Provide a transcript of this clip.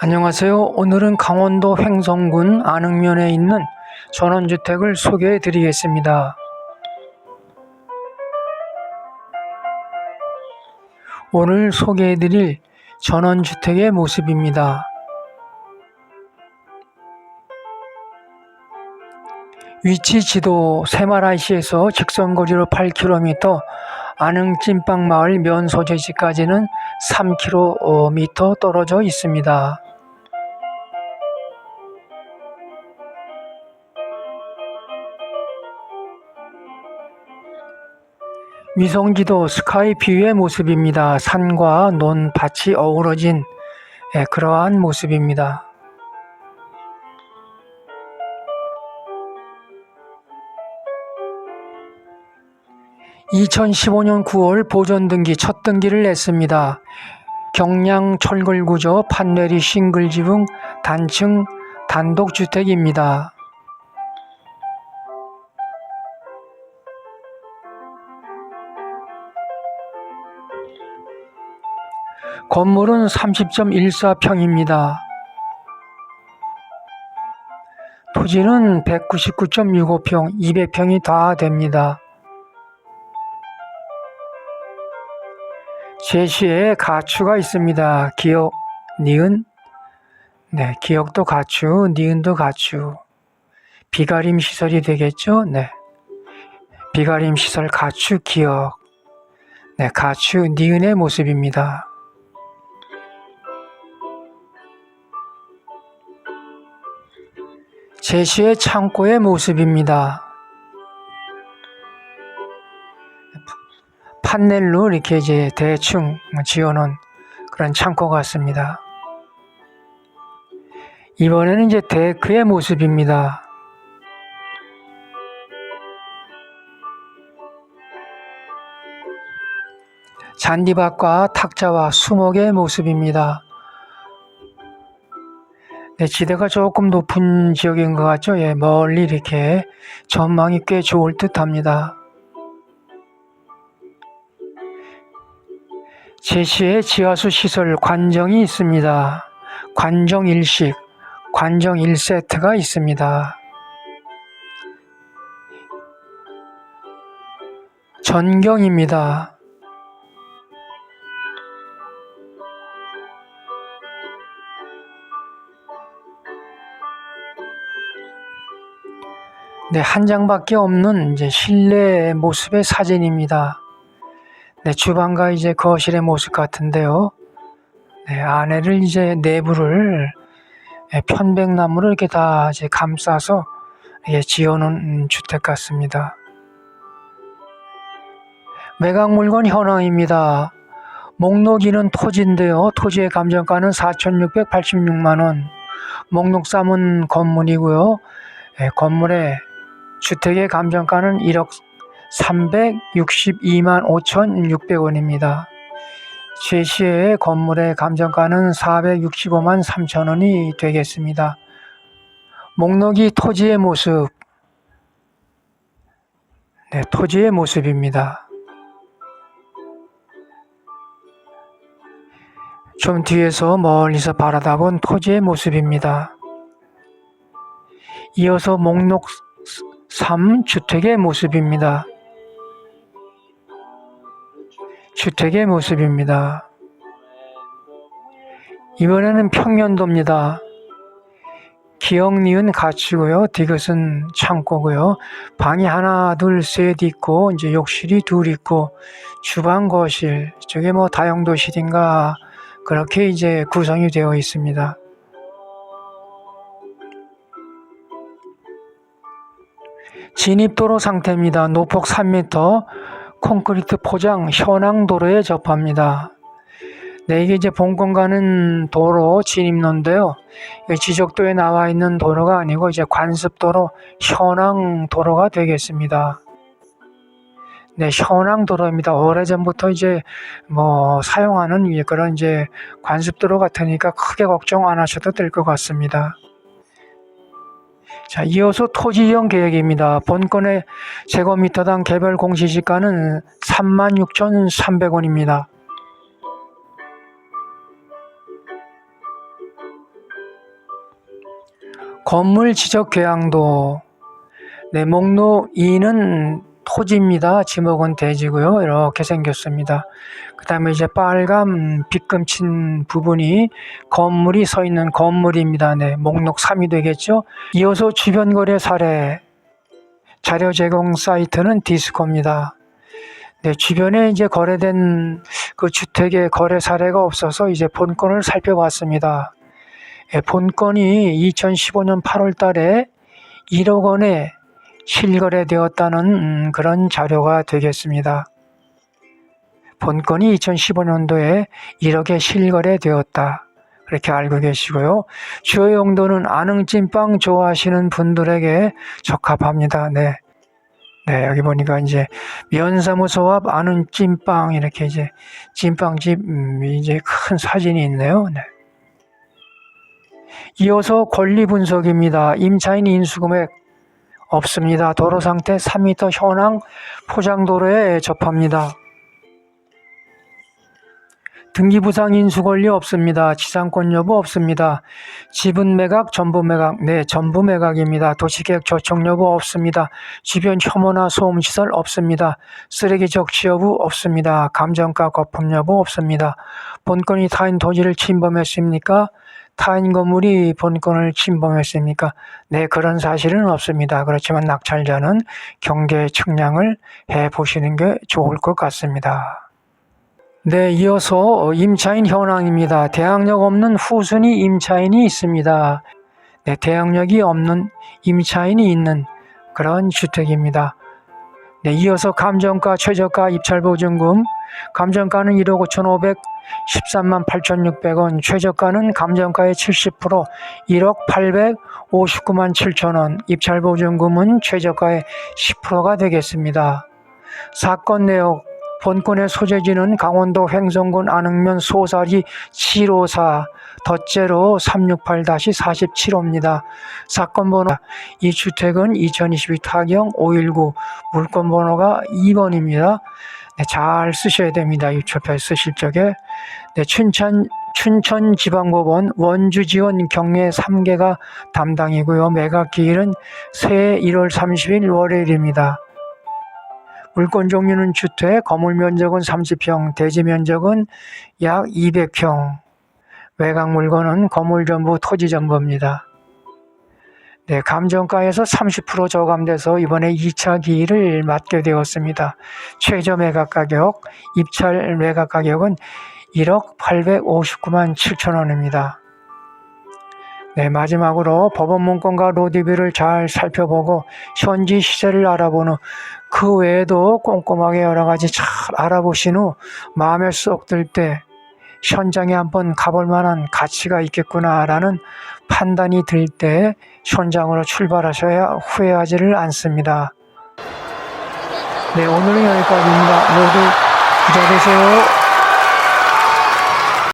안녕하세요. 오늘은 강원도 횡성군 안흥면에 있는 전원주택을 소개해 드리겠습니다. 오늘 소개해 드릴 전원주택의 모습입니다. 위치 지도 새마라시에서 직선거리로 8km, 안흥 찐빵마을 면소재지까지는 3km 떨어져 있습니다. 위성지도 스카이뷰의 모습입니다. 산과 논, 밭이 어우러진 예, 그러한 모습입니다. 2015년 9월 보존등기 첫 등기를 냈습니다. 경량 철골구조 판넬이 싱글 지붕 단층 단독주택입니다. 건물은 30.14평입니다. 토지는 199.65평, 200평이 다 됩니다. 제시에 가추가 있습니다. 기억, 니은, 네, 기억도 가추, 니은도 가추. 비가림 시설이 되겠죠? 네. 비가림 시설 가추, 기억. 네, 가추, 니은의 모습입니다. 제시의 창고의 모습입니다. 판넬로 이렇게 이제 대충 지어놓은 그런 창고 같습니다. 이번에는 이제 데크의 모습입니다. 잔디밭과 탁자와 수목의 모습입니다. 네, 지대가 조금 높은 지역인 것 같죠? 예, 멀리 이렇게 전망이 꽤 좋을 듯 합니다. 제시에 지하수 시설 관정이 있습니다. 관정 일식, 관정 1세트가 있습니다. 전경입니다. 네, 한 장밖에 없는 이제 실내 모습의 사진입니다. 네, 주방과 이제 거실의 모습 같은데요. 네, 안에를 이제 내부를 예, 편백나무를 이렇게 다 이제 감싸서 예, 지어놓은 주택 같습니다. 매각 물건 현황입니다. 목록이는 토지인데요. 토지의 감정가는 4,686만 원. 목록 삼은 건물이고요. 예, 건물의 주택의 감정가는 1억 362만 5,600원입니다. 제시의 건물의 감정가는 465만 3천 원이 되겠습니다. 목록이 토지의 모습, 네, 토지의 모습입니다. 좀 뒤에서 멀리서 바라다본 토지의 모습입니다. 이어서 목록 3 주택의 모습입니다. 주택의 모습입니다. 이번에는 평면도입니다. 기억 니은 가치고요. 디귿은 창고고요. 방이 하나, 둘, 셋 있고 이제 욕실이 둘 있고 주방, 거실 저게 뭐 다용도실인가 그렇게 이제 구성이 되어 있습니다. 진입도로 상태입니다. 노폭 3m, 콘크리트 포장, 현황도로에 접합니다. 네, 이게 이제 본권 가는 도로 진입로인데요. 지적도에 나와 있는 도로가 아니고 이제 관습도로, 현황도로가 되겠습니다. 네, 현황도로입니다. 오래전부터 이제 뭐 사용하는 그런 이제 관습도로 같으니까 크게 걱정 안 하셔도 될 것 같습니다. 자, 이어서 토지이용 계획입니다. 본건의 제곱미터당 개별 공시지가는 36,300원입니다. 건물 지적 계양도 네, 목록 2는 토지입니다. 지목은 대지고요. 이렇게 생겼습니다. 그 다음에 이제 빨간 빗금 친 부분이 건물이 서 있는 건물입니다. 네, 목록 3이 되겠죠. 이어서 주변 거래 사례. 자료 제공 사이트는 디스코입니다. 네, 주변에 이제 거래된 그 주택의 거래 사례가 없어서 이제 본건을 살펴봤습니다. 예, 본건이 2015년 8월 달에 1억 원에 실거래되었다는 음, 그런 자료가 되겠습니다. 본건이 2015년도에 1억에 실거래되었다. 그렇게 알고 계시고요. 주요 용도는 아능찐빵 좋아하시는 분들에게 적합합니다. 네. 네, 여기 보니까 이제 면사무소 앞 아는 찐빵 이렇게 이제 찐빵집 음, 이제 큰 사진이 있네요. 네. 이어서 권리 분석입니다. 임차인 인수금액 없습니다. 도로 상태 3m 현황 포장도로에 접합니다. 등기부상 인수권리 없습니다. 지상권 여부 없습니다. 지분 매각, 전부 매각, 네, 전부 매각입니다. 도시계획 조정 여부 없습니다. 주변 혐오나 소음시설 없습니다. 쓰레기 적시 여부 없습니다. 감정가 거품 여부 없습니다. 본건이 타인 토지를 침범했습니까? 타인 건물이 본건을 침범했습니까? 네, 그런 사실은 없습니다. 그렇지만 낙찰자는 경계 측량을 해 보시는 게 좋을 것 같습니다. 네, 이어서 임차인 현황입니다. 대항력 없는 후순위 임차인이 있습니다. 네, 대항력이 없는 임차인이 있는 그런 주택입니다. 네, 이어서 감정가, 최저가, 입찰보증금, 감정가는 1억 5,513만 8,600원, 최저가는 감정가의 70%, 1억 859만 7천원, 입찰보증금은 최저가의 10%가 되겠습니다. 사건 내역, 본건의 소재지는 강원도 횡성군 안흥면 소사리 754 덧제로 368-47호입니다. 사건 번호 이 주택은 2022 타경 519 물건 번호가 2번입니다. 네, 잘 쓰셔야 됩니다. 유초표에 쓰실 적에 네, 춘천 춘천지방법원 원주지원 경례 3개가 담당이고요. 매각 기일은 새해 1월 30일 월요일입니다. 물건 종류는 주택, 건물 면적은 30평, 대지 면적은 약 200평. 외곽 물건은 건물 전부, 토지 전부입니다. 네, 감정가에서 30% 저감돼서 이번에 2차 기일을 맞게 되었습니다. 최저 매각 가격, 입찰 매각 가격은 1억 859만 7천 원입니다. 네, 마지막으로 법원 문건과 로드뷰를 잘 살펴보고 현지 시세를 알아본 후그 외에도 꼼꼼하게 여러 가지 잘 알아보신 후 마음에 쏙 들 때 현장에 한번 가볼 만한 가치가 있겠구나라는 판단이 들 때 현장으로 출발하셔야 후회하지를 않습니다. 네, 오늘은 여기까지입니다. 모두 부자 되세요.